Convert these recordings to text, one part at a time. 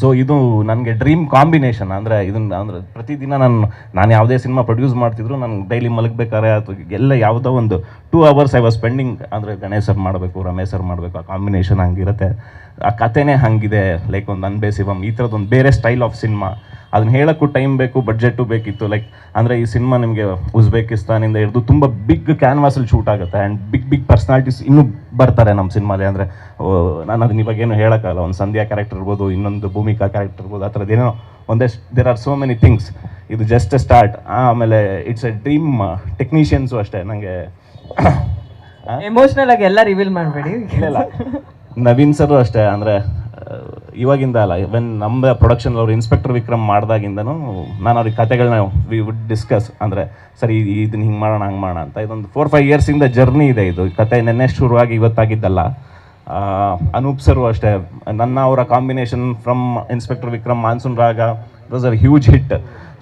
So ಇದು ನನಗೆ dream combination ಅಂದರೆ ಇದನ್ನ ಅಂದರೆ ಪ್ರತಿದಿನ ನಾನು ನಾನು ಯಾವುದೇ ಸಿನಿಮಾ ಪ್ರೊಡ್ಯೂಸ್ ಮಾಡ್ತಿದ್ರು ನಾನು ಡೈಲಿ ಮಲಗಬೇಕಾದ್ರೆ ಅಥವಾ ಎಲ್ಲ ಯಾವುದೋ ಒಂದು two hours I was spending ಅಂದರೆ ಗಣೇಶ್ ಮಾಡಬೇಕು, ರಮೇಶ್ ಮಾಡಬೇಕು, ಆ ಕಾಂಬಿನೇಷನ್ ಹಂಗಿರುತ್ತೆ. ಆ ಕಥೆನೇ ಹಂಗಿದೆ ಲೈಕ್ ಒಂದು ಅನ್ಬೇ ಶಿವಮ್ ಈ ಥರದ್ದೊಂದು ಬೇರೆ ಸ್ಟೈಲ್ ಆಫ್ ಸಿನಿಮಾ ಅದನ್ನ ಹೇಳೋಕ್ಕೂ ಟೈಮ್ ಬೇಕು ಬಡ್ಜೆಟು ಬೇಕಿತ್ತು ಲೈಕ್ ಅಂದರೆ ಈ ಸಿನಿಮಾ ನಿಮಗೆ ಉಜ್ಬೇಕಿಸ್ತಾನಿಂದ ಹಿಡಿದು ತುಂಬ ಬಿಗ್ ಕ್ಯಾನ್ವಾಸಲ್ಲಿ ಶೂಟ್ ಆಗುತ್ತೆ. ಆ್ಯಂಡ್ ಬಿಗ್ ಬಿಗ್ ಪರ್ಸ್ನಾಲಿಟೀಸ್ ಇನ್ನೂ ಬರ್ತಾರೆ ನಮ್ಮ ಸಿನಿಮಾಲಿ ಅಂದರೆ ನಾನು ಅದನ್ನ ಇವಾಗ ಏನು ಹೇಳೋಕ್ಕಾಗಲ್ಲ. ಒಂದು ಸಂಧ್ಯಾ ಕ್ಯಾರೆಕ್ಟರ್ ಇರ್ಬೋದು ಇನ್ನೊಂದು ಭೂಮಿಕಾ ಕ್ಯಾರೆಕ್ಟರ್ ಇರ್ಬೋದು ಆ ಥರದ್ದು ಏನೋ ಒಂದಷ್ಟು there are so many things ಇದು ಜಸ್ಟ್ ಸ್ಟಾರ್ಟ್ ಆಮೇಲೆ ಇಟ್ಸ್ ಎ ಡ್ರೀಮ್ ಟೆಕ್ನಿಷಿಯನ್ಸು ಅಷ್ಟೇ. ನನಗೆ ಎಮೋಷನಲ್ ಆಗಿ ಎಲ್ಲ ರಿವೀಲ್ ಮಾಡಬೇಡಿ. ಇಲ್ಲ. ನವೀನ್ ಸರ್ ಅಷ್ಟೇ, ಅಂದರೆ ಇವಾಗಿಂದ ಅಲ್ಲ ವೆನ್ ನಮ್ಮ ಪ್ರೊಡಕ್ಷನ್ ಅವರು ಇನ್ಸ್ಪೆಕ್ಟರ್ ವಿಕ್ರಮ್ ಮಾಡಿದಾಗಿಂದನೂ ನಾನು ಅವ್ರಿಗೆ ಕತೆಗಳನ್ನ ವಿ ವುಡ್ ಡಿಸ್ಕಸ್ ಅಂದರೆ, ಸರಿ ಇದನ್ನ ಹಿಂಗೆ ಮಾಡೋಣ, ಹಂಗೆ ಮಾಡೋಣ ಅಂತ. ಇದೊಂದು ಫೋರ್ ಫೈವ್ ಇಯರ್ಸಿಂದ ಜರ್ನಿ ಇದೆ ಇದು. ಕತೆ ನೆನ್ನೆ ಶುರುವಾಗಿ ಇವತ್ತಾಗಿದ್ದಲ್ಲ. ಅನೂಪ್ ಸರು ಅಷ್ಟೇ, ನನ್ನ ಅವರ combination from inspector Vikram, monsoon Raga was a huge hit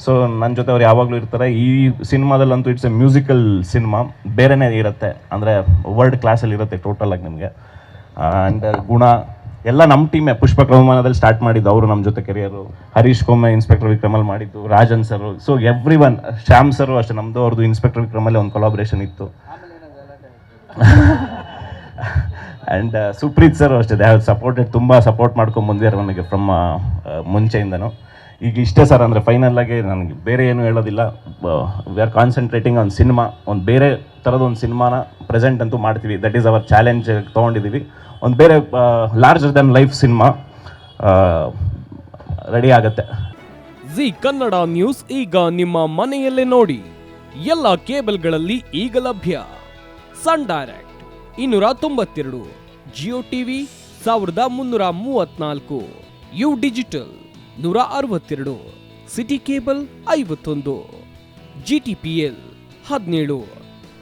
so ನನ್ನ ಜೊತೆ ಅವ್ರು ಯಾವಾಗಲೂ ಇರ್ತಾರೆ. ಈ ಸಿನಿಮಾದಲ್ಲಂತೂ ಇಟ್ಸ್ ಎ ಮ್ಯೂಸಿಕಲ್ ಸಿನಿಮಾ ಬೇರೆನೇ ಇರುತ್ತೆ, ಅಂದರೆ ವರ್ಲ್ಡ್ ಕ್ಲಾಸಲ್ಲಿ ಇರುತ್ತೆ ಟೋಟಲ್ ಆಗಿ ನಿಮಗೆ. ಆ್ಯಂಡ್ ಗುಣ, ಎಲ್ಲ ನಮ್ಮ ಟೀಮೇ ಪುಷ್ಪ ಕ್ರಮಮಾನದಲ್ಲಿ ಸ್ಟಾರ್ಟ್ ಮಾಡಿದ್ದು ಅವರು ನಮ್ಮ ಜೊತೆ ಕೆರಿಯರು. ಹರೀಶ್ ಕೊಮ್ಮೆ ಇನ್ಸ್ಪೆಕ್ಟರ್ ವಿಕ್ರಮಲ್ಲಿ ಮಾಡಿದ್ದು, Rajan sir so every one Shyam sir ಅಷ್ಟೇ ನಮ್ಮದು ಅವ್ರದ್ದು ಇನ್ಸ್ಪೆಕ್ಟರ್ ವಿಕ್ರಮಲ್ಲಿ ಒಂದು ಕೊಲಾಬ್ರೇಷನ್ ಇತ್ತು. ಆ್ಯಂಡ್ ಸುಪ್ರೀತ್ ಸರ್ ಅಷ್ಟೇ ದೇ ಹ್ಯಾವ್ ಸಪೋರ್ಟೆಡ್ ತುಂಬ ಸಪೋರ್ಟ್ ಮಾಡ್ಕೊಂಡು ಬಂದಿದ್ದಾರೆ ನನಗೆ ಫ್ರಮ್ ಮುಂಚೆಯಿಂದನೂ. ಈಗ ಇಷ್ಟೇ ಸರ್ ಅಂದರೆ ಆಗಿ, ನನಗೆ ಬೇರೆ ಏನು ಹೇಳೋದಿಲ್ಲ. We are concentrating on cinema ಒಂದು ಬೇರೆ ಥರದ ಒಂದು ಸಿನಿಮಾನ ಪ್ರೆಸೆಂಟ್ ಅಂತೂ ಮಾಡ್ತೀವಿ. ದಟ್ ಈಸ್ ಅವರ್ ಚಾಲೆಂಜ್ ತೊಗೊಂಡಿದ್ದೀವಿ ಒಂದು ಬೇರೆ larger than life cinema ready ಆಗುತ್ತೆ. ಜಿ ಕನ್ನಡ ನ್ಯೂಸ್ ಈಗ ನಿಮ್ಮ ಮನೆಯಲ್ಲೇ ನೋಡಿ. ಎಲ್ಲ ಕೇಬಲ್ಗಳಲ್ಲಿ ಈಗ ಲಭ್ಯ. ಸನ್ ಡೈರೆಕ್ಟ್ ಇನ್ನೂರ ತೊಂಬತ್ತೆರಡು ಜಿಯೋ ಟಿವಿ ಸಾವಿರದ ಮುನ್ನೂರ ಮೂವತ್ನಾಲ್ಕು ಯು ಡಿಜಿಟಲ್ ನೂರ ಅರವತ್ತೆರಡು ಸಿಟಿ ಕೇಬಲ್ ಐವತ್ತೊಂದು ಜಿ ಟಿ ಪಿ ಎಲ್ ಹದಿನೇಳು.